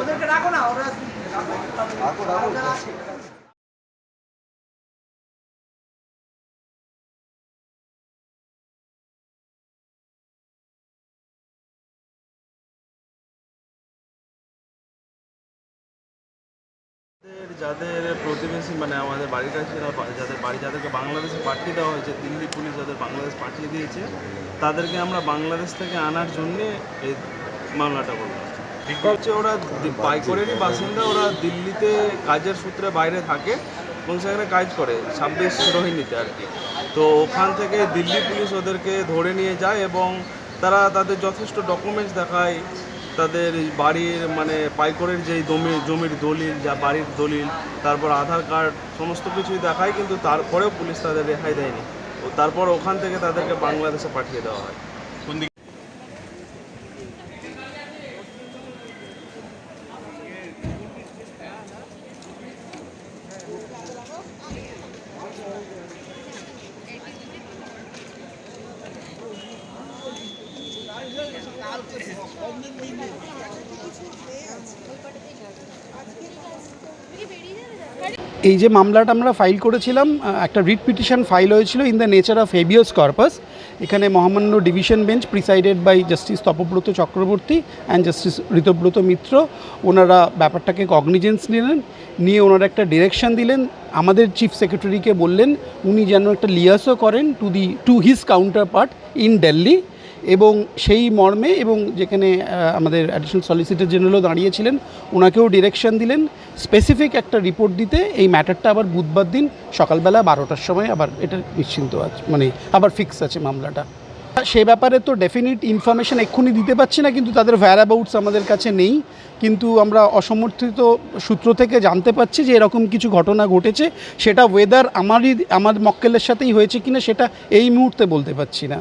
ওদেরকে রাখো না ওরা রাখো রাখো। যাদের যাদের প্রতিবেশী মানে আমাদের বাড়ির কাছে যাদের বাড়ি যাদেরকে বাংলাদেশে পাঠিয়ে দেওয়া হয়েছে দিল্লি পুলিশ যাদের বাংলাদেশ পাঠিয়ে দিয়েছে তাদেরকে আমরা বাংলাদেশ থেকে আনার জন্যে এই মামলাটা করলাম হচ্ছে ওরা পাইকরেরই বাসিন্দা ওরা দিল্লিতে কাজের সূত্রে বাইরে থাকে এবং সেখানে কাজ করে ছাব্বিশ রোহিণীতে আর কি। তো ওখান থেকে দিল্লি পুলিশ ওদেরকে ধরে নিয়ে যায় এবং তারা তাদের যথেষ্ট ডকুমেন্টস দেখায় তাদের বাড়ির মানে পাইকরের যেই জমি, জমির দলিল, যা বাড়ির দলিল, তারপর আধার কার্ড, সমস্ত কিছুই দেখায়, কিন্তু তারপরেও পুলিশ তাদের রেহাই দেয়নি। ও তারপর ওখান থেকে তাদেরকে বাংলাদেশে পাঠিয়ে দেওয়া হয়। এই যে মামলাটা আমরা ফাইল করেছিলাম একটা রিট পিটিশন ফাইল হয়েছিল in the nature of habeas corpus এখানে মহামান্য division bench presided by justice Tapabrata Chakraborty and justice Ritabrata Mitra, ওনারা ব্যাপারটাকে কগনিজেন্স নিলেন, নিয়ে ওনারা একটা ডিরেকশন দিলেন, আমাদের চিফ সেক্রেটারিকে বললেন, উনি যেন একটা লিয়াসও করেন to the to his counterpart in Delhi এবং সেই মর্মে এবং যেখানে আমাদের অ্যাডিশনাল সলিসিটর জেনারেলও দাঁড়িয়েছিলেন ওনাকেও ডিরেকশন দিলেন স্পেসিফিক একটা রিপোর্ট দিতে। এই ম্যাটারটা আবার বুধবার দিন সকালবেলা বারোটার সময় আবার এটা নিশ্চিন্ত আছে মানে আবার ফিক্স আছে মামলাটা। সে ব্যাপারে তো ডেফিনিট ইনফরমেশন এক্ষুনি দিতে পারছি না, কিন্তু তাদের ভ্যার অ্যাবাউটস আমাদের কাছে নেই। কিন্তু আমরা অসমর্থিত সূত্র থেকে জানতে পারছি যে এরকম কিছু ঘটনা ঘটেছে। সেটা ওয়েদার আমারই, আমার মক্কেলের সাথেই হয়েছে কিনা, সেটা এই মুহূর্তে বলতে পারছি না।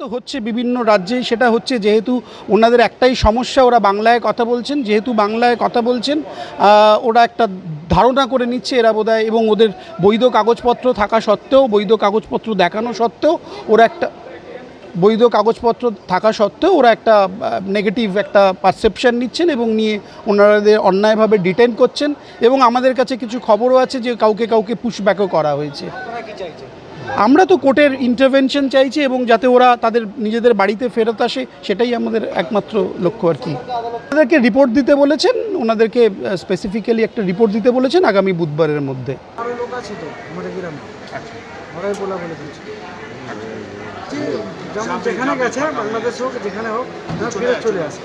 তো হচ্ছে বিভিন্ন রাজ্যেই, সেটা হচ্ছে যেহেতু ওনাদের একটাই সমস্যা, ওরা বাংলায় কথা বলছেন, যেহেতু বাংলায় কথা বলছেন ওরা একটা ধারণা করে নিচ্ছে এরা বোধহয়, এবং ওদের বৈধ কাগজপত্র থাকা সত্ত্বেও, বৈধ কাগজপত্র দেখানো সত্ত্বেও, ওরা একটা বৈধ কাগজপত্র থাকা সত্ত্বেও, ওরা একটা নেগেটিভ একটা পারসেপশন নিচ্ছেন এবং নিয়ে ওনাদের অন্যায়ভাবে ডিটেন করছেন, এবং আমাদের কাছে কিছু খবরও আছে যে কাউকে কাউকে পুশব্যাকও করা হয়েছে। আমরা তো কোর্টের ইন্টারভেনশন চাইছি এবং যাতে ওরা তাদের নিজেদের বাড়িতে ফেরত আসে সেটাই আমাদের একমাত্র লক্ষ্য আর কি। ওনাদেরকে রিপোর্ট দিতে বলেছেন ওনাদেরকে স্পেসিফিক্যালি একটা রিপোর্ট দিতে বলেছেন আগামী বুধবারের মধ্যে। আরও লোক আছে তো আমাদের গ্রামে ওরাই বলা বলে দিয়েছে। যে যেমন যেখানে গেছে বাংলাদেশ হোক যেখানে হোক চলে আসে